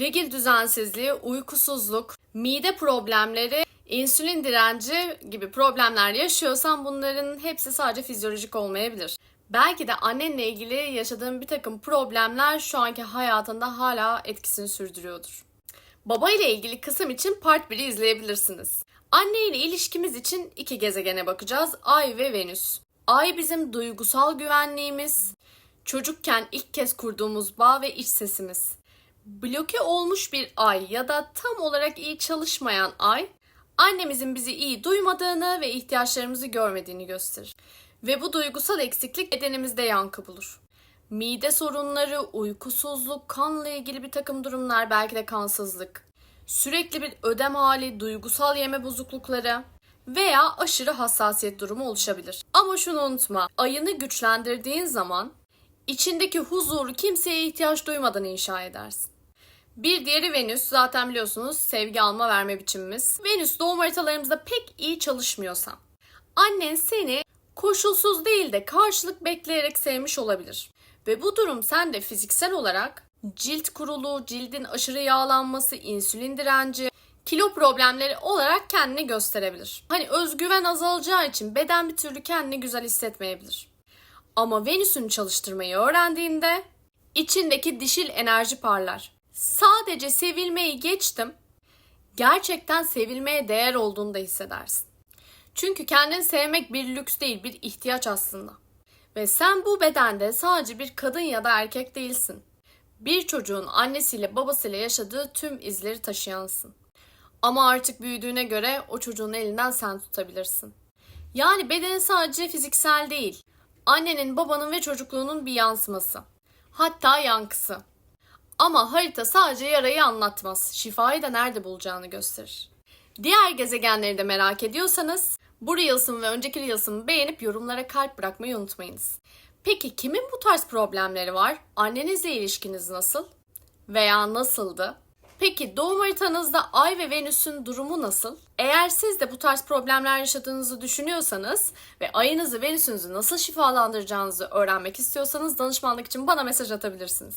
regil düzensizliği, uykusuzluk, mide problemleri, insülin direnci gibi problemler yaşıyorsan bunların hepsi sadece fizyolojik olmayabilir. Belki de annenle ilgili yaşadığın bir takım problemler şu anki hayatında hala etkisini sürdürüyordur. Baba ile ilgili kısım için part 1'i izleyebilirsiniz. Anne ile ilişkimiz için iki gezegene bakacağız. Ay ve Venüs. Ay bizim duygusal güvenliğimiz, çocukken ilk kez kurduğumuz bağ ve iç sesimiz. Bloke olmuş bir ay ya da tam olarak iyi çalışmayan ay, annemizin bizi iyi duymadığını ve ihtiyaçlarımızı görmediğini gösterir. Ve bu duygusal eksiklik bedenimizde yankı bulur. Mide sorunları, uykusuzluk, kanla ilgili bir takım durumlar, belki de kansızlık, sürekli bir ödem hali, duygusal yeme bozuklukları veya aşırı hassasiyet durumu oluşabilir. Ama şunu unutma, ayını güçlendirdiğin zaman içindeki huzuru kimseye ihtiyaç duymadan inşa edersin. Bir diğeri Venüs. Zaten biliyorsunuz sevgi alma verme biçimimiz. Venüs doğum haritalarımızda pek iyi çalışmıyorsa annen seni koşulsuz değil de karşılık bekleyerek sevmiş olabilir. Ve bu durum sende fiziksel olarak cilt kuruluğu, cildin aşırı yağlanması, insülin direnci, kilo problemleri olarak kendini gösterebilir. Hani özgüven azalacağı için beden bir türlü kendini güzel hissetmeyebilir. Ama Venüs'ün çalıştırmayı öğrendiğinde içindeki dişil enerji parlar. Sadece sevilmeyi geçtim. Gerçekten sevilmeye değer olduğunu da hissedersin. Çünkü kendini sevmek bir lüks değil, bir ihtiyaç aslında. Ve sen bu bedende sadece bir kadın ya da erkek değilsin. Bir çocuğun annesiyle babasıyla yaşadığı tüm izleri taşıyansın. Ama artık büyüdüğüne göre o çocuğun elinden sen tutabilirsin. Yani bedenin sadece fiziksel değil, annenin, babanın ve çocukluğunun bir yansıması. Hatta yankısı. Ama harita sadece yarayı anlatmaz, şifayı da nerede bulacağını gösterir. Diğer gezegenleri de merak ediyorsanız bu Reels'ın ve önceki Reels'ımı beğenip yorumlara kalp bırakmayı unutmayınız. Peki kimin bu tarz problemleri var? Annenizle ilişkiniz nasıl? Veya nasıldı? Peki doğum haritanızda Ay ve Venüs'ün durumu nasıl? Eğer siz de bu tarz problemler yaşadığınızı düşünüyorsanız ve ayınızı Venüs'ünüzü nasıl şifalandıracağınızı öğrenmek istiyorsanız danışmanlık için bana mesaj atabilirsiniz.